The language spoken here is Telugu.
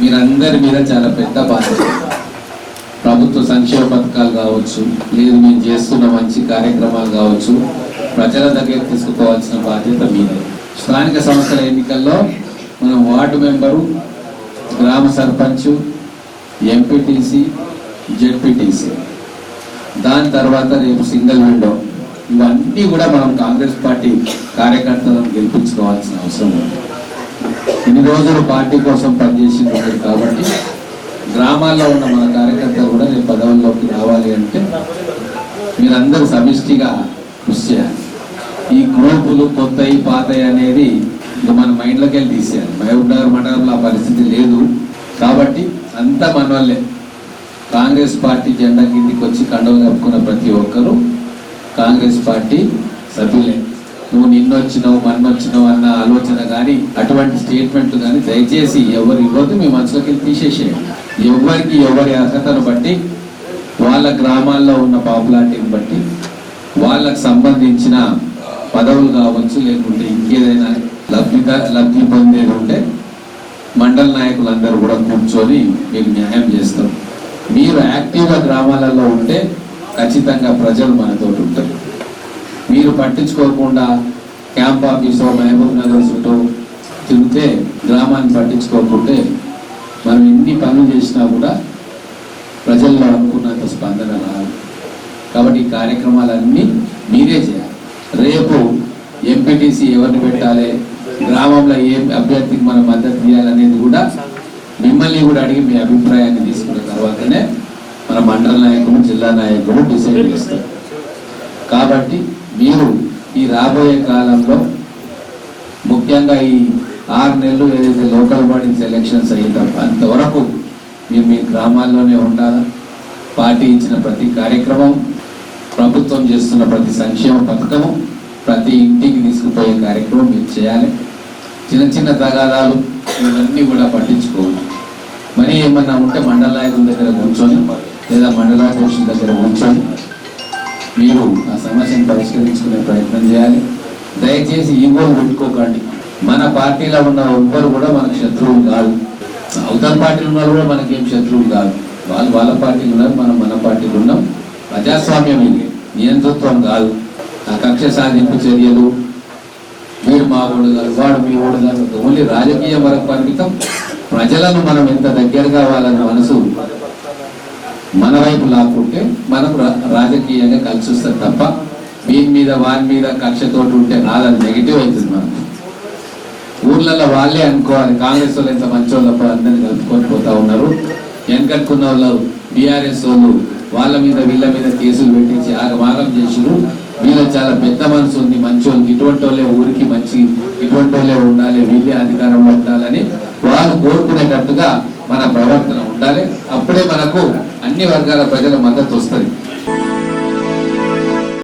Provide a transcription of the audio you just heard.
మీరందరి మీద చాలా పెద్ద బాధ్యత ప్రభుత్వ సంక్షేమ పథకాలు కావచ్చు లేదు మేము చేస్తున్న మంచి కార్యక్రమాలు కావచ్చు ప్రజల దగ్గర తీసుకుపోవాల్సిన బాధ్యత మీదే. స్థానిక సంస్థల ఎన్నికల్లో మనం వార్డు మెంబరు గ్రామ సర్పంచ్ ఎంపీటీసీ జెడ్పీటీసీ. దాని తర్వాత రేపు సింగిల్ విండో. ఇవన్నీ కూడా మనం కాంగ్రెస్ పార్టీ కార్యకర్తలను గెలిపించుకోవాల్సిన అవసరం ఉంది. ఇన్ని రోజులు పార్టీ కోసం పనిచేసింది ఒకరు కాబట్టి గ్రామాల్లో ఉన్న మన కార్యకర్తలు కూడా రేపు పదవుల్లోకి రావాలి అంటే మీరందరూ సమిష్టిగా కృషి చేయాలి. ఈ గ్రూపులు కొత్తవి పాతయి అనేది ఇక మన మైండ్లోకి వెళ్ళి తీసేయాలి. మహబూబ్ నగర్ మండలంలో ఆ పరిస్థితి లేదు కాబట్టి అంతా మన వాళ్ళే కాంగ్రెస్ పార్టీ జెండా కిందికి వచ్చి కండలు కప్పుకున్న ప్రతి ఒక్కరూ కాంగ్రెస్ పార్టీ సభ్యులే. నువ్వు నిన్నొచ్చినావు మన్నొచ్చినావు అన్న ఆలోచన కానీ అటువంటి స్టేట్మెంట్లు కానీ దయచేసి ఎవరు ఇవ్వద్దు మీ మనసులోకి తీసేసేయండి. ఎవరికి ఎవరి అర్హతను బట్టి వాళ్ళ గ్రామాల్లో ఉన్న పాపులారిటీని బట్టి వాళ్ళకు సంబంధించిన పదవులు కావచ్చు లేకుంటే ఇంకేదైనా లబ్ధిత లబ్ధి పొందేది ఉంటే మండల నాయకులందరూ కూడా కూర్చొని మీకు న్యాయం చేస్తారు. మీరు యాక్టివ్గా గ్రామాలలో ఉంటే ఖచ్చితంగా ప్రజలు మనతోటి పట్టించుకోకుండా క్యాంప్ ఆఫీసో మహబూబ్ నగర్ చుట్టూ తిరిగితే గ్రామాన్ని పట్టించుకోకుంటే మనం ఎన్ని పనులు చేసినా కూడా ప్రజల్లో అనుకున్నంత స్పందన రాదు. కాబట్టి ఈ కార్యక్రమాలన్నీ మీరే చేయాలి. రేపు ఎంపీటీసీ ఎవరిని పెట్టాలి గ్రామంలో ఏ అభ్యర్థికి మనం మద్దతు ఇవ్వాలనేది కూడా మిమ్మల్ని కూడా అడిగి మీ అభిప్రాయాన్ని తీసుకున్న తర్వాతనే మన మండల నాయకులు జిల్లా నాయకులు డిసైడ్ చేస్తారు. కాబట్టి మీరు ఈ రాబోయే కాలంలో ముఖ్యంగా ఈ ఆరు నెలలు ఏదైతే లోకల్ బాడీస్ ఎలక్షన్స్ అయ్యిందో అంతవరకు మీరు మీ గ్రామాల్లోనే ఉండాలి? పార్టీ ఇచ్చిన ప్రతి కార్యక్రమం ప్రభుత్వం చేస్తున్న ప్రతి సంక్షేమ పథకము ప్రతి ఇంటికి తీసుకుపోయే కార్యక్రమం మీరు చేయాలి. చిన్న చిన్న తగాదాలు ఇవన్నీ కూడా పట్టించుకోవాలి మరి ఏమన్నా ఉంటే మండల నాయకుల దగ్గర కూర్చొని లేదా మండలాధ్యక్షుల దగ్గర కూర్చొని మీరు ఆ సమస్యను పరిష్కరించుకునే ప్రయత్నం చేయాలి. దయచేసి ఈగోలు పెట్టుకోకండి. మన పార్టీలో ఉన్న ఒక్కరు కూడా మనకు శత్రువులు కాదు. అవతల పార్టీలు ఉన్న కూడా మనకేం శత్రువులు కాదు. వాళ్ళు వాళ్ళ పార్టీలు ఉన్నారు మనం మన పార్టీలు ఉన్నాం. ప్రజాస్వామ్యం ఇది. నియంతృత్వం కాదు. ఆ కక్ష సాధింపు చర్యలు. మీరు మా ఓడు వాడు మీ ఓడు ఓన్లీ రాజకీయ వరకు పరిమితం ప్రజలను మనం ఎంత దగ్గరగా వాళ్ళని మనసు మన వైపు లాక్కుంటే మనకు రా- రాజకీయంగా కలిసి వస్తుంది తప్ప వీని మీద వాని మీద కక్షతోటి ఉంటే రాదని నెగిటివ్ అవుతుంది మనకు. ఊర్లలో వాళ్ళే అనుకోవాలి కాంగ్రెస్ వాళ్ళు ఎంత మంచి వాళ్ళు అందరినీ కలుపుకొని పోతా ఉన్నారు. వెనకట్టుకున్న వాళ్ళు బీఆర్ఎస్ వాళ్ళు వాళ్ళ మీద వీళ్ళ మీద కేసులు పెట్టించి ఆగమాగం చేసిరు వీళ్ళ చాలా పెద్ద మనసు ఉంది మంచి వాళ్ళకి ఇటువంటి వాళ్ళే ఊరికి మంచి ఇటువంటి వాళ్ళే ఉండాలి వీళ్ళే అధికారంలో ఉండాలని వాళ్ళు కోరుకునేటట్టుగా మన ప్రవర్తన ఉండాలి. అప్పుడే మనకు అన్ని వర్గాల ప్రజల మద్దతు వస్తుంది.